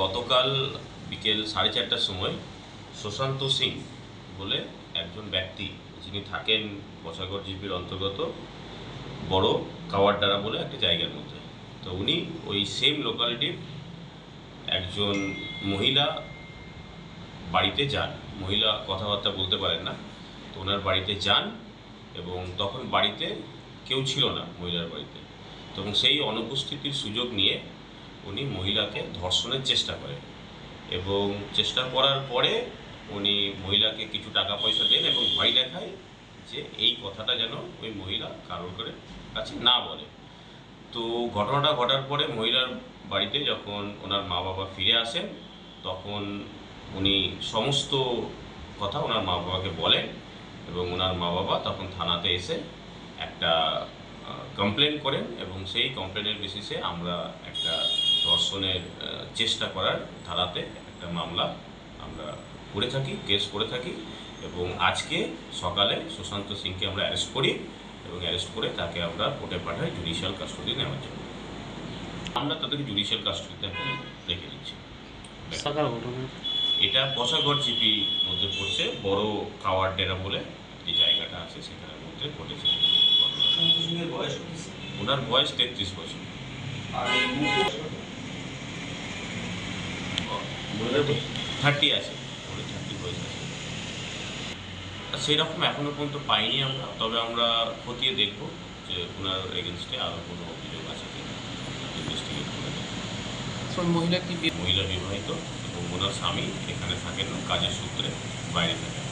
গতকাল বিকেল সাড়ে চারটার সময় সুশান্ত সিং বলে একজন ব্যক্তি, যিনি থাকেন বসাগড় জিপির অন্তর্গত, বড় কাওয়ারডারা বলে একটা জায়গার মধ্যে। তো উনি ওই সেম লোকালিটির একজন মহিলা বাড়িতে যান। মহিলা কথাবার্তা বলতে পারেন না। তো ওনার বাড়িতে যান এবং তখন বাড়িতে কেউ ছিল না মহিলার বাড়িতে। তখন সেই অনুপস্থিতির সুযোগ নিয়ে উনি মহিলাকে ধর্ষণের চেষ্টা করেন এবং চেষ্টা করার পরে উনি মহিলাকে কিছু টাকা পয়সা দেন এবং ভয় দেখায় যে এই কথাটা যেন ওই মহিলা কারোর করে কাছে না বলে। তো ঘটনাটা ঘটার পরে মহিলার বাড়িতে যখন ওনার মা বাবা ফিরে আসেন, তখন উনি সমস্ত কথা ওনার মা বাবাকে বলেন এবং ওনার মা বাবা তখন থানাতে এসে একটা কমপ্লেন করেন এবং সেই কমপ্লেনের বেসিসে আমরা একটা ধর্ষণের চেষ্টা করার ধারাতে একটা মামলা আমরা করে থাকি কেস করে থাকি এবং আজকে সকালে সুশান্ত সিংকে আমরা অ্যারেস্ট করি এবং অ্যারেস্ট করে তাকে আমরা কোর্টে পাঠাই জুডিশিয়াল কাস্টডি নেওয়ার জন্য। আমরা তাদেরকে জুডিশিয়াল কাস্টডিতে এখন রেখে দিচ্ছি। এটা পশাগড় জিপি মধ্যে পড়ছে বড় কাওয়ার ডেরা বলে যে জায়গাটা আছে সেখানের মধ্যে ঘটেছে ঘটনাটা। শান্ত সিংহের বয়স কত? ওনার বয়স তেত্রিশ বছর। থার্টি আছে ওর থার্টি বয়স আছে। আর সেই রকম এখনও পর্যন্ত পাইনি আমরা তবে আমরা খতিয়ে দেখব যে ওনার এগেনস্টে আরও কোনো অভিযোগ আছে কিনা। ইনভেস্টিগেট করে মহিলা কি? মহিলা বিবাহিত এবং ওনার স্বামী এখানে থাকেন কাজের সূত্রে বাইরে থাকেন।